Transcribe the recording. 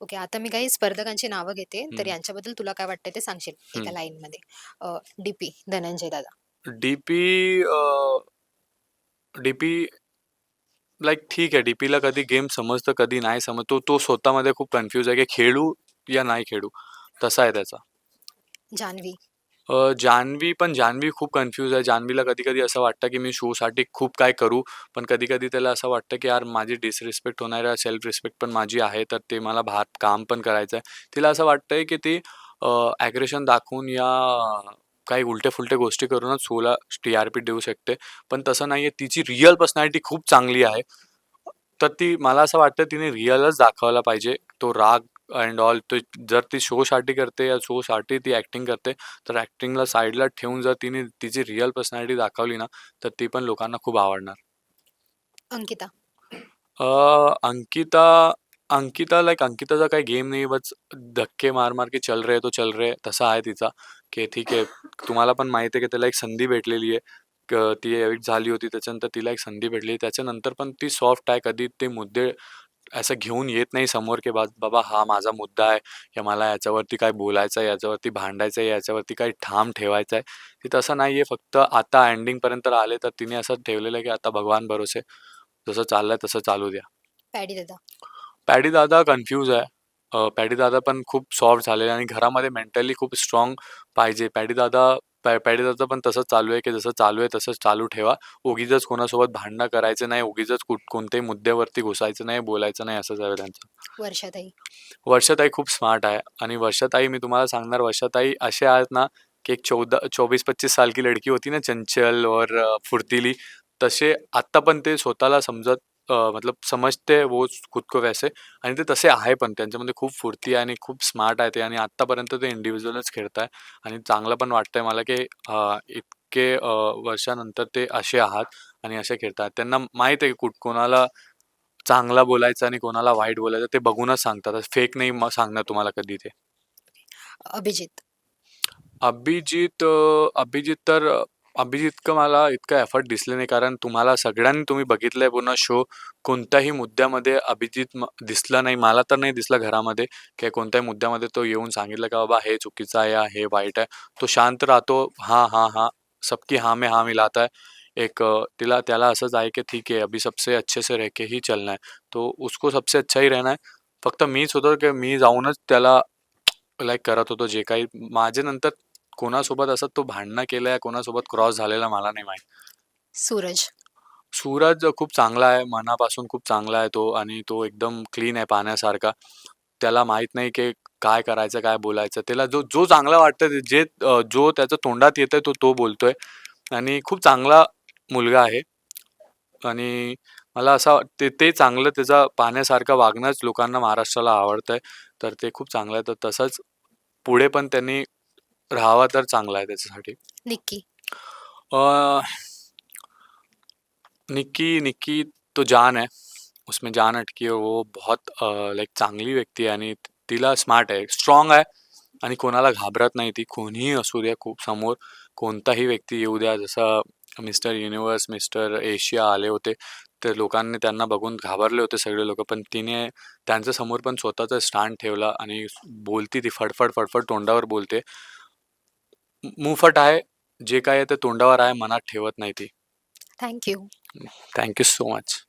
Okay. आता मी काही स्पर्धकांची नावं घेते. तर. यांच्याबद्दल तुला काय वाटतंय ते सांगशील एका. लाईनमध्ये. अ, डी-पी धनंजय दादा. डी-पी डी-पी लाइक ठीक आहे. डी-पीला कधी गेम समजतं, कधी नाही समजत. तो तो स्वतःमध्ये खूप कन्फ्यूज आहे, की खेळू या नाही खेळू, तसा आहे त्याचा. जान्हवी. अ, जान्हवी पण जान्हवी खूप कन्फ्यूज आहे. जान्हवीला कधी-कधी असं वाटतं, की मी शोसाठी खूप काय करू, पण कधी-कधी त्याला असं वाटतं, की यार माझी डिसरिस्पेक्ट होणार आहे, सेल्फ रिस्पेक्ट पण माझी आहे, तर ते मला भात काम पण करायचं आहे. तिला असं वाटतंय, की ती अ, ॲग्रेशन दाखवून या काही उलट्या-फुलट्या गोष्टी करूनच शोला टी-आर-पी देऊ शकते. पण तसं नाहीये. तिची रिअल पर्सनॅलिटी खूप चांगली आहे. तर ती मला असं वाटतं तिने रिअलच दाखवायला पाहिजे. तो राग एंड ऑल ते जर ती शोसाठी करते या शोसाठी ती ॲक्टिंग करते, तर ॲक्टिंगला साईडला ठेवून जर तिने तिची रिअल पर्सनॅलिटी दाखवली ना, तर ती पण लोकांना खूप आवडणार. अंकिता. अ, अंकिता अंकिता लाइक अंकिताचा काही गेम नाही बस धक्के मार-मार के चल रहे तो चल रहे तसा आहे तिचा, की ठीक आहे. तुम्हाला पण माहिती आहे, की त्याला एक संधी भेटलेली आहे. क ती एविक्ट झाली होती. त्याच्यानंतर तिला एक संधी भेटली. त्याच्यानंतर पण ती सॉफ्ट आहे. कधी ते मुद्दे असं घेऊन येत नाही समोर, की बा बाबा हा माझा मुद्दा आहे, की मला याच्यावरती काय बोलायचं आहे, याच्यावरती भांडायचं आहे, याच्यावरती काही ठाम ठेवायचं आहे. ती तसं नाहीये. फक्त आता एंडिंगपर्यंत आले, तर तिने असं ठेवलेलं आहे, की आता भगवान भरोसे. जसं चाललंय तसं चालू द्या. पॅडी दादा. पॅडी दादा कन्फ्यूज आहे. अ, पॅडी दादा पण खूप सॉफ्ट झालेला आहे आणि घरामध्ये मेंटली खूप स्ट्राँग पाहिजे. पॅडी दादा पॅ पण तसंच चालू आहे, की जसं चालू आहे तसंच चालू ठेवा. उगीचच कोणासोबत भांडणं करायचं नाही. उगीचच कुठ कोणत्याही मुद्द्यावरती घुसायचं नाही, बोलायचं नाही असंच आहे त्यांचं. वर्षाताई. वर्षाताई खूप स्मार्ट आहे आणि वर्षाताई मी तुम्हाला सांगणार वर्षाताई असे आहेत ना, की एक 14 24-25 साल की लड़की होती ना चंचल और फुर्तीली, तसे आत्ता पण ते स्वतःला समजत अ, मतलब समजते वो खुद को वैसे आणि ते तसे आहे पण. त्यांच्यामध्ये खूप फुर्ती आहे आणि खूप स्मार्ट आहे ते आणि आत्तापर्यंत ते इंडिव्हिज्युअलच खेळताय आणि चांगलं पण वाटतंय मला, की अ, इतके अ, वर्षानंतर ते असे आहात आणि असे खेळतात. त्यांना माहीत आहे, की कुठ कोणाला चांगलं बोलायचं आणि कोणाला वाईट बोलायचं ते बघूनच सांगतात. फेक नाही मग सांगणार तुम्हाला कधी ते. अभिजित. अभिजित अ, अभिजित तर अभिजितकं मला इतका एफर्ट दिसले नाही. कारण तुम्हाला सगळ्यांनी तुम्ही बघितलंय पूर्ण शो. कोणत्याही मुद्द्यामध्ये अभिजित म दिसला नाही. मला तर नाही दिसला घरामध्ये, की कोणत्याही मुद्द्यामध्ये तो येऊन सांगितलं, का बाबा हे चुकीचं आहे या हे वाईट आहे. तो शांत राहतो. हां, हां, हां. सबकी हां में हां मिलाता है. एक तिला त्याला असंच आहे, की ठीक आहे अभी सबसे अच्छे से रह के ही चलना है. तो उसको सबसे अच्छा ही रहना है. फक्त मीच होतो, की मी जाऊनच त्याला लाइक करत होतो जे काही. माझ्यानंतर कोणासोबत असं तो भांडणं केलंय, कोणासोबत क्रॉस झालेला मला नाही माहीत. सूरज. सूरज खूप चांगला आहे. मनापासून खूप चांगला आहे तो आणि तो एकदम क्लीन आहे पाण्यासारखा. त्याला माहीत नाही, की काय करायचं, काय बोलायचं. त्याला जो जो चांगलं वाटतं जे अ, जो त्याच्या तोंडात येतंय तो तो बोलतोय आणि खूप चांगला मुलगा आहे आणि मला असं वाटते ते चांगलं त्याचं पाण्यासारखं वागणंच लोकांना महाराष्ट्राला आवडतंय. तर ते खूप चांगलं आहे. तर तसंच पुढे पण त्यांनी राहावं तर चांगलं आहे त्याच्यासाठी. निक्की. अ, निक्की निक्की तो जान है. उसमें जान अटकी है. वो बहुत अ, लाइक चांगली व्यक्ती आहे आणि तिला स्मार्ट आहे, स्ट्राँग आहे आणि कोणाला घाबरत नाही ती. कोणीही असू द्या खूप समोर कोणताही व्यक्ती येऊ द्या. जसं मिस्टर युनिव्हर्स, मिस्टर एशिया आले होते, तर लोकांनी त्यांना बघून घाबरले होते सगळे लोकं. पण तिने त्यांच्यासमोर पण स्वतःचा स्टँड ठेवला आणि बोलती ती फडफड, फडफड तोंडावर बोलते. मुंहफट आहे. जे काही आहे ते तोंडावर आहे, मनात ठेवत नाही ती. Thank you. Thank you so much.